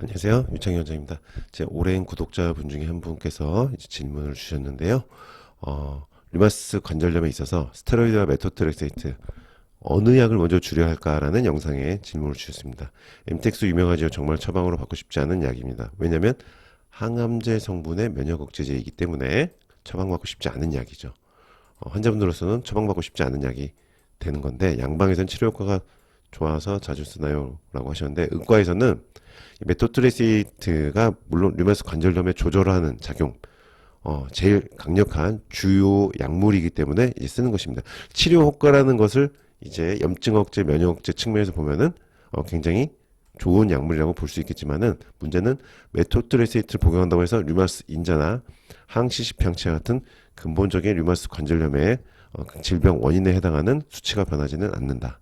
안녕하세요. 유창희 원장입니다. 제 오랜 구독자분 중에 한 분께서 이제 질문을 주셨는데요. 어, 류마스 관절염에 있어서 스테로이드와 메토트렉세이트 어느 약을 먼저 줄여야 할까라는 영상에 질문을 주셨습니다. 엠텍스 유명하지요. 정말 처방으로 받고 싶지 않은 약입니다. 왜냐하면 항암제 성분의 면역 억제제이기 때문에 처방받고 싶지 않은 약이죠. 어, 환자분들로서는 처방받고 싶지 않은 약이 되는 건데 양방에서는 치료 효과가 좋아서 자주 쓰나요? 라고 하셨는데 의과에서는 이 메토트레시트가 물론 류마스 관절염에 조절하는 작용 어, 제일 강력한 주요 약물이기 때문에 이제 쓰는 것입니다. 치료 효과라는 것을 이제 염증 억제, 면역 억제 측면에서 보면은 어, 굉장히 좋은 약물이라고 볼 수 있겠지만은 문제는 메토트레시트를 복용한다고 해서 류마스 인자나 항시시평체 같은 근본적인 류마스 관절염의 어, 그 질병 원인에 해당하는 수치가 변하지는 않는다.